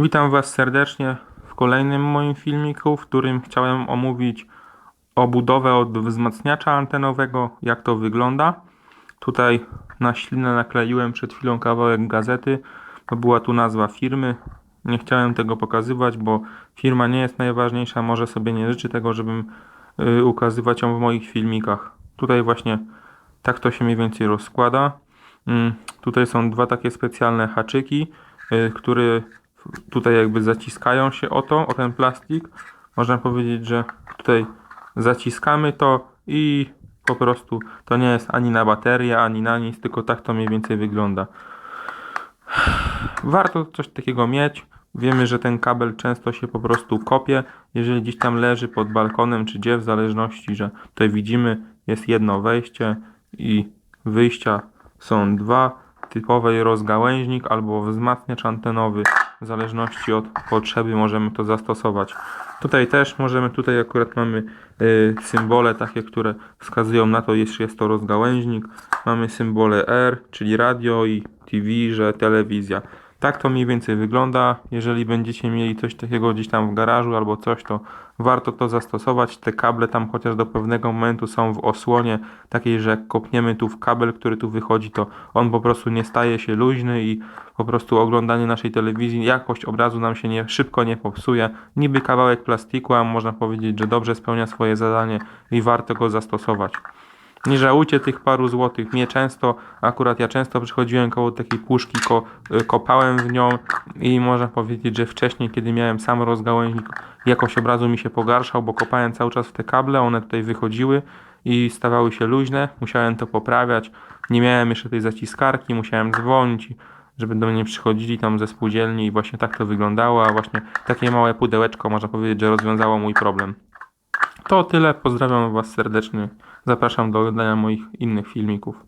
Witam Was serdecznie w kolejnym moim filmiku, w którym chciałem omówić obudowę od wzmacniacza antenowego, jak to wygląda. Tutaj na ślinę nakleiłem przed chwilą kawałek gazety, to była tu nazwa firmy. Nie chciałem tego pokazywać, bo firma nie jest najważniejsza, może sobie nie życzy tego, żebym y, ukazywać ją w moich filmikach. Tutaj właśnie tak to się mniej więcej rozkłada. Mm, Tutaj są dwa takie specjalne haczyki, y, które tutaj jakby zaciskają się o to, o ten plastik. Można powiedzieć, że tutaj zaciskamy to i po prostu to nie jest ani na baterię, ani na nic, tylko tak to mniej więcej wygląda. Warto coś takiego mieć. Wiemy, że ten kabel często się po prostu kopie, jeżeli gdzieś tam leży pod balkonem czy gdzie, w zależności, że tutaj widzimy jest jedno wejście i wyjścia są dwa. Typowy rozgałęźnik albo wzmacniacz antenowy, w zależności od potrzeby możemy to zastosować. Tutaj też możemy, tutaj akurat mamy y, symbole takie, które wskazują na to, iż jest to rozgałęźnik. Mamy symbole R, czyli radio i TV, że telewizja. Tak to mniej więcej wygląda. Jeżeli będziecie mieli coś takiego gdzieś tam w garażu albo coś, to warto to zastosować. Te kable tam chociaż do pewnego momentu są w osłonie takiej, że jak kopniemy tu w kabel, który tu wychodzi, to on po prostu nie staje się luźny i po prostu oglądanie naszej telewizji, jakość obrazu nam się nie, szybko nie popsuje. Niby kawałek plastiku, a można powiedzieć, że dobrze spełnia swoje zadanie i warto go zastosować. Nie żałujcie tych paru złotych. Mnie często, akurat ja często przychodziłem koło takiej puszki, ko, y, kopałem w nią i można powiedzieć, że wcześniej, kiedy miałem sam rozgałęźnik, jakość obrazu mi się pogarszał, bo kopałem cały czas w te kable, one tutaj wychodziły i stawały się luźne. Musiałem to poprawiać. Nie miałem jeszcze tej zaciskarki, musiałem dzwonić, żeby do mnie przychodzili tam ze spółdzielni i właśnie tak to wyglądało, a właśnie takie małe pudełeczko, można powiedzieć, że rozwiązało mój problem. To tyle. Pozdrawiam Was serdecznie. Zapraszam do oglądania moich innych filmików.